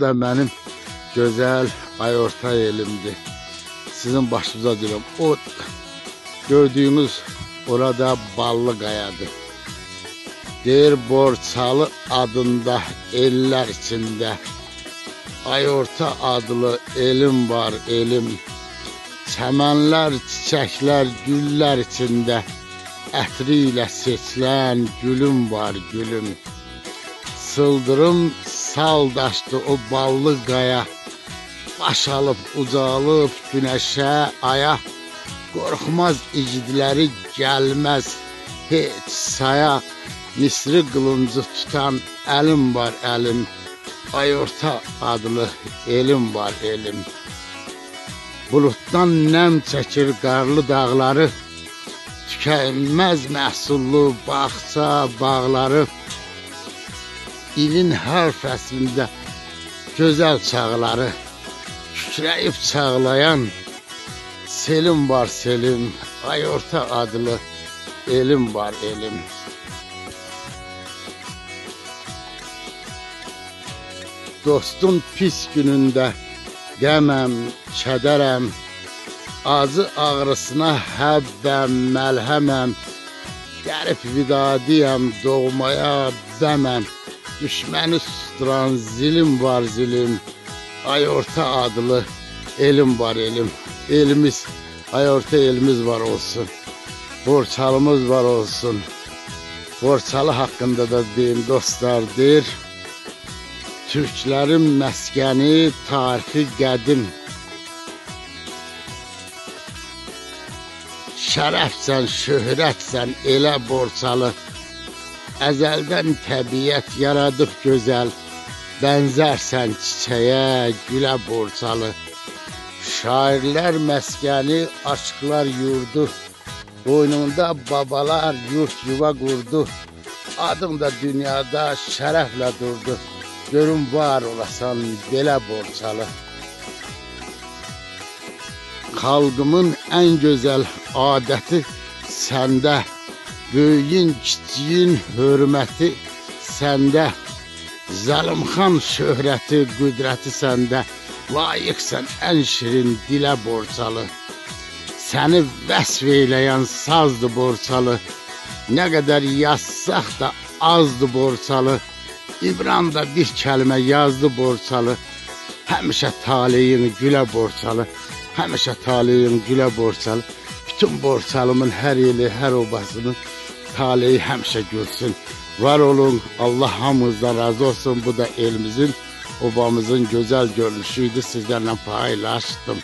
da benim güzel ayorta elimdi. Sizin başınıza diyorum. O gördüğünüz orada ballı kayadır. Deyir Borçalı adında eller içinde. Ayorta adlı elim var elim. Çəmənlər, çiçəklər, güllər içində Ətri ilə gülüm var gülüm Sıldırım saldaşdı o ballı qaya. Baş alıb ucalıb günəşə, aya. Qorxmaz igidləri gəlməz heç saya. Nisri qılıncı tutan əlim var əlim. Ayorta adlı elim var elim. Bulutdan nəm çəkir qarlı dağları, tükənməz məhsullu bağça, bağları. İlin hər fəslində gözəl çağları, kükrəyib çağlayan selim var selim, ayorta adlı elim var elim. Dostun pis günündə Qəməm, kədərəm, acı ağrısına həbbəm, məlhəməm, Gəlib vidadiyəm, doğmaya bəməm, Düşməni susturan zilim var zilim, Ay orta adlı elim var elim, Elimiz, ay orta elimiz var olsun, Borçalımız var olsun, Borçalı haqqında da deyim dostlar, deyir, Türklərin məskəni, tarixi qədim. Şərəfsən, şöhrətsən, elə borçalı. Əzəldən təbiət yaradıb gözəl. Bənzərsən çiçəyə, gülə borçalı. Şairlər məskəni, aşıqlar yurdu. Boynunda babalar yurt yuva qurdu. Adım da dünyada şərəflə durdu. Görün var olasan belə borçalı. Xalqımın ən gözəl adəti səndə, böyüyün, kiçiyin hörməti səndə. Zəlimxan şöhrəti, qüdrəti səndə. Layiqsən ən şirin dilə borçalı. Səni vəsf eyləyən sazdı borçalı. Nə qədər yazsaq da azdı borçalı. İbran da bir kəlmə yazdı borçalı. Həmişə taleyin gülə borçalı. Həmişə taleyin gülə borçalı. Bütün borçalımın hər ili, hər obasının taleyi həmişə gülsün. Var olun, Allah hamımızdan razı olsun. Bu da elimizin, obamızın gözəl görünüşüydü. Sizlərlə paylaşdım.